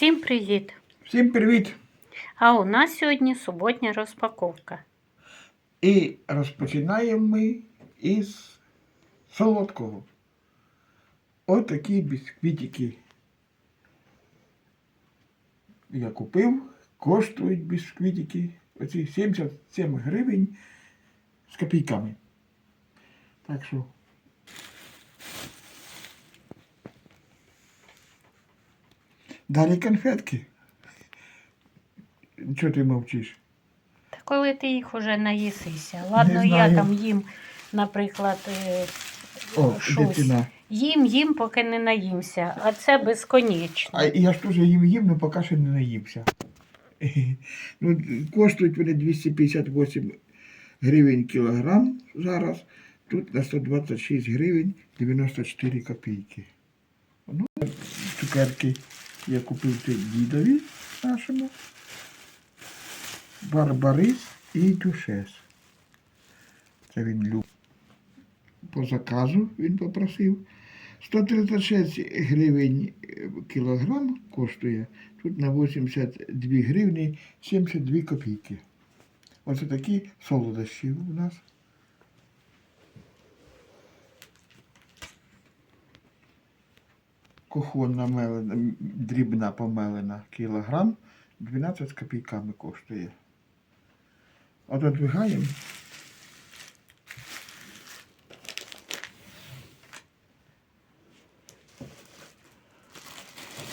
Всім привіт! Всім привіт! А у нас сьогодні суботня розпаковка. І розпочинаємо ми із солодкого. Ось такі бісквітики. Я купив, коштують бісквітики. Оці 77 гривень з копійками. Так що. Далі конфетки. Чого ти мовчиш? Та коли ти їх уже наїсися. Ладно, я знаю. там їм, наприклад, е, О, щось. дитина. Їм, їм, поки не наїмся, а це безконечно. А я ж теж їм їм, але поки що не наївся. Ну, коштують вони 258 гривень кілограм зараз. Тут на 126 гривень 94 копійки. Ну, цукерки я купив це дідові нашому. Барбарис і дюшес. Це він любить. По заказу він попросив. 136 гривень е, кілограм коштує. Тут на 82 гривні 72 копійки. Ось такі солодощі у нас. Кухонна мелена, дрібна помелена кілограм 12 з копійками коштує. От одвигаємо.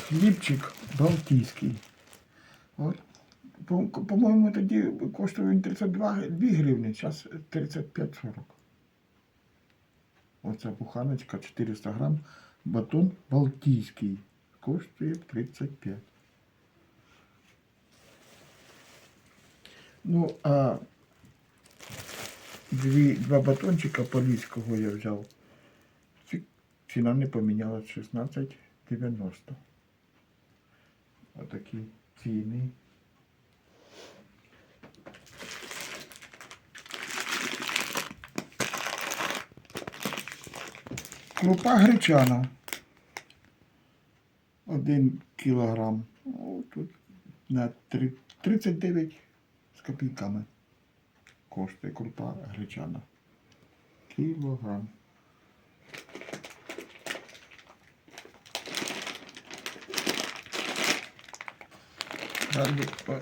Хлібчик балтійський. От. По- По-моєму, тоді коштує він 32 гривні, зараз 35-40. Оця буханочка 400 грам. Батон балтійський. Коштує 35. Ну, а дві, два батончика поліського я взяв. Ці- Ціна не помінялась 16,90. Отакі ціни. Крупа гречана. Один кілограм. О, тут на три- 39 з копійками коштує крупа гречана. Кілограм.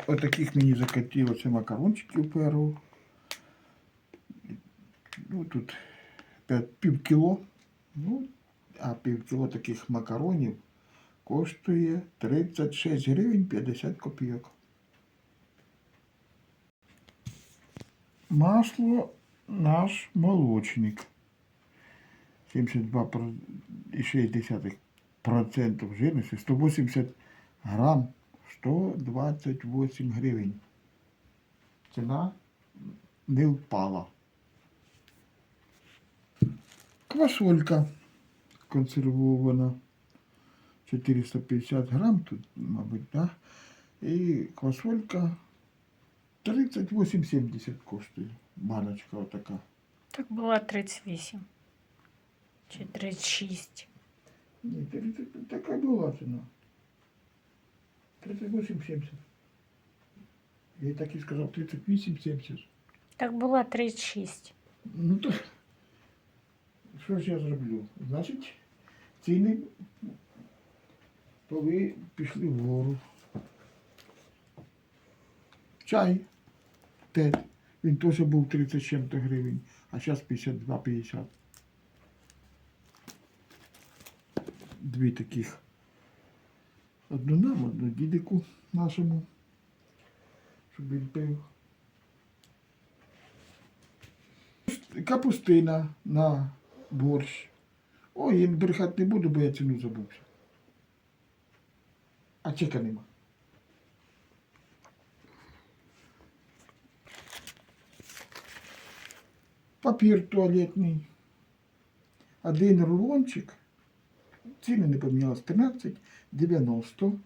Отаких мені закатилося макарончиків перу. Ну, тут пів кіло. Ну, а пів кіло таких макаронів коштує 36 гривень 50 копійок. Масло наш молочник. 72,6% жирності, 180 грам, 128 гривень. Ціна не впала. Квасолька консервована. 450 грам тут, мабуть, да? І квасолька 38,70 коштує. Баночка отака. Так була 38 чи 36. Ні, 30, така була ціна. 38,70. Я так і сказав 38,70. Так була 36. Ну то що ж я зроблю? Значить, ціни пови пішли вгору. Чай. Тет. Він теж був 30 чим-то гривень, а зараз 52,50. Дві таких. Одну нам, одну дідику нашому, щоб він пив. Капустина на борщ. Ой, я брехати не буду, бо я ціну забувся. А чека нема. Папір туалетний. Один рулончик. Ціни не помінялось 13,90.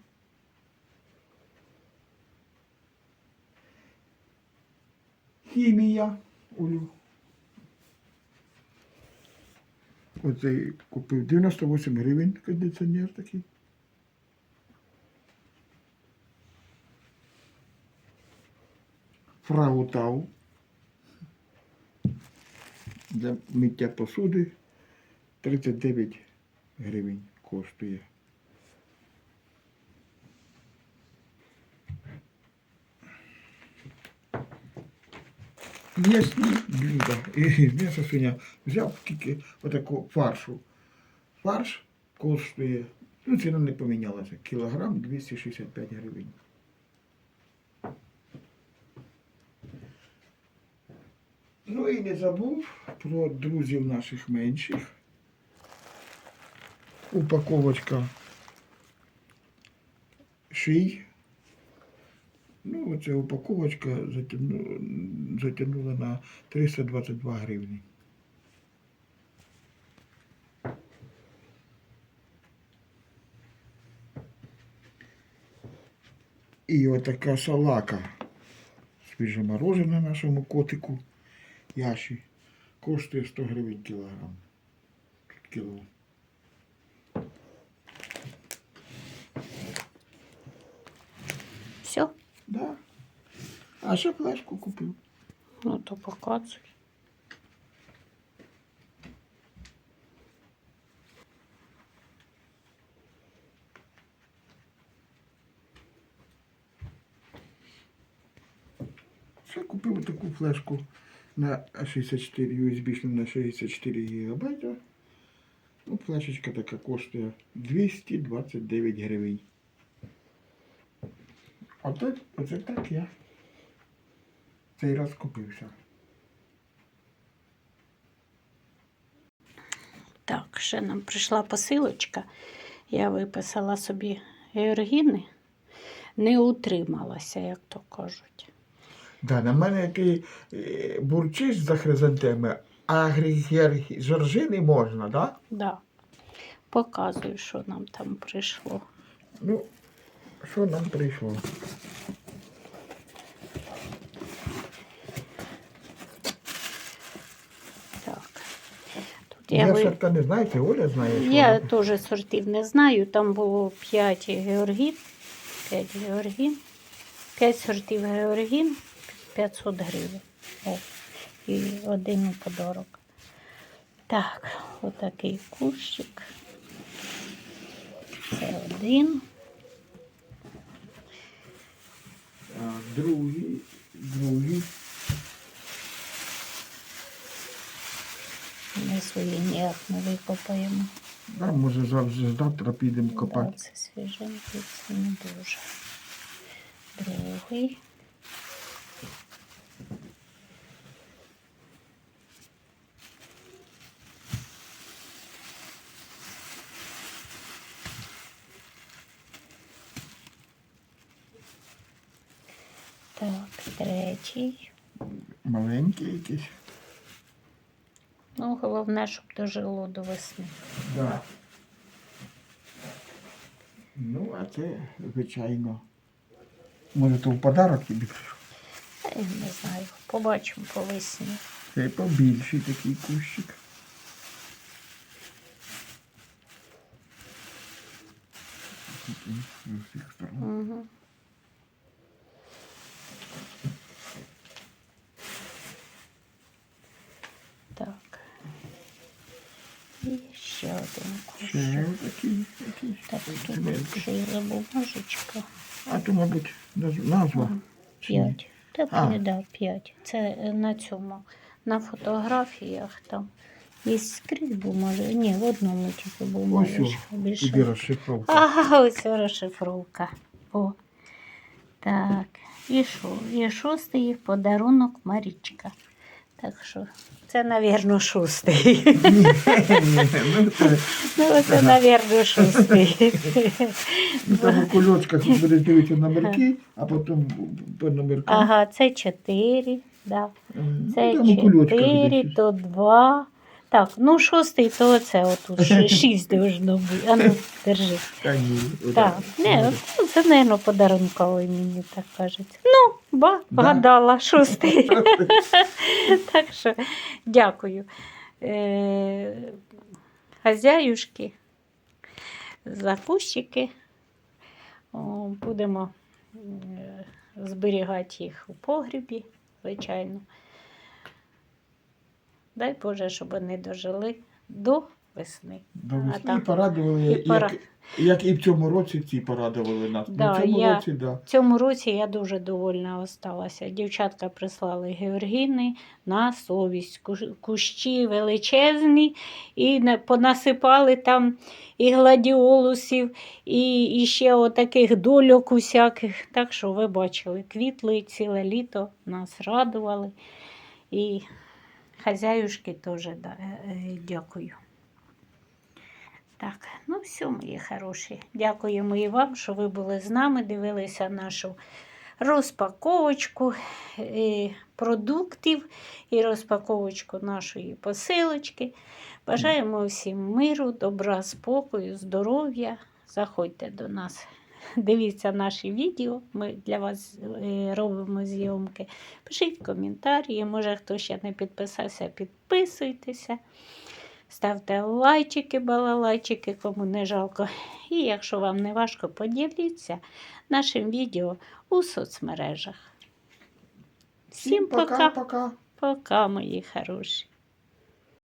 Хімія. Олю. Оцей купив 98 гривень кондиціонер такий. Фрагу Тау для миття посуди 39 гривень коштує. М'ясні блюда. М'ясо свиня взяв тільки отаку фаршу. Фарш коштує, ну ціна не помінялася, кілограм 265 гривень. І не забув про друзів наших менших. Упаковочка ший. Ну, оця упаковочка затягнула, затягнула на 322 гривні. І отака салака свіжоморожена нашому котику Яші. Коштує 100 гривень кілограм. Тут кіло. Все, Да. А ще флешку купив. ну то показуй. Ще купив таку флешку на 64 USB на 64 гігабайта. Ну, флешечка така коштує 229 гривень. Оце, оце так я цей раз купився. Так, ще нам прийшла посилочка. Я виписала собі георгіни. Не утрималася, як то кажуть. Да, на мене який е, бурчиш за хризантеми, а грігер жоржини можна, да? Да. Показую, що нам там прийшло. Ну, що нам прийшло? Так. Я, Я ви... сорта не знаєте, Оля знає, що я робить. теж сортів не знаю. Там було 5 георгін. 5 георгін. 5 сортів георгін 500 гривень. О, і один у подарок. Так, отакий кущик. Це один. Другий, другий. Ми свої ніяк не викопаємо. Да, може завжди завтра підемо Да, копати. це свіженький, це не дуже. Другий. Так, третій. Маленький якийсь. Ну, головне, щоб дожило до весни. Да. Ну, а це, звичайно. Може, то в подарок тобі прийшов. Та Я не знаю. Побачимо по весні. Це побільший такий кущик. З усіх сторон. Угу. Так. І ще один Ще кущик. такий, такий. Так, тут ще є бумажечка. А то, мабуть, наз- назва. чи ні? П'ять. Та А. п'ять, да, п'ять. Це е, на цьому. На фотографіях там. Є скрізь бумажка. Ні, в одному тільки бумажечка. Більше. тобі розшифровка. Ага, ось розшифровка. О. Так. І що? І шостий подарунок Марічка. Так що, це, навірно, шостий. Ну це навірно, шостий. ну, там у кульочках будеш дивитися номерки, а потім по номеркам. Ага, це чотири. Да. Це ну, там у кульочках чотири, то два. Так, ну шостий, то це отут ще шість должно бути. А ну, держи. Та ні. Так, не, ну, це, мабуть, подарунковий мені так кажеться. Ну, ба, Да. вгадала, шостий. так що дякую. Е, хазяюшки за. О, будемо е, зберігати їх у погрібі. звичайно. Дай Боже, щоб вони дожили до весни. До А весни там- порадували, і як, пора- як і в цьому році ці порадували нас. Да, ну, в цьому я- році, да. В цьому році я дуже довольна осталася. Дівчатка прислали георгіни на совість. Кущі величезні, і понасипали там і гладіолусів, і, і ще отаких дольок усяких. Так що ви бачили, квітли ціле літо нас радували. І хазяюшки теж е, е, дякую. Так, ну все, мої хороші. Дякуємо і вам, що ви були з нами, дивилися нашу розпаковочку е, продуктів і розпаковочку нашої посилочки. Бажаємо всім миру, добра, спокою, здоров'я. Заходьте до нас. Дивіться наші відео, ми для вас е, робимо зйомки. Пишіть коментарі, може хто ще не підписався, підписуйтеся. Ставте лайчики, балалайчики, кому не жалко. І якщо вам не важко, поділіться нашим відео у соцмережах. Всім пока, пока. пока, мої хороші.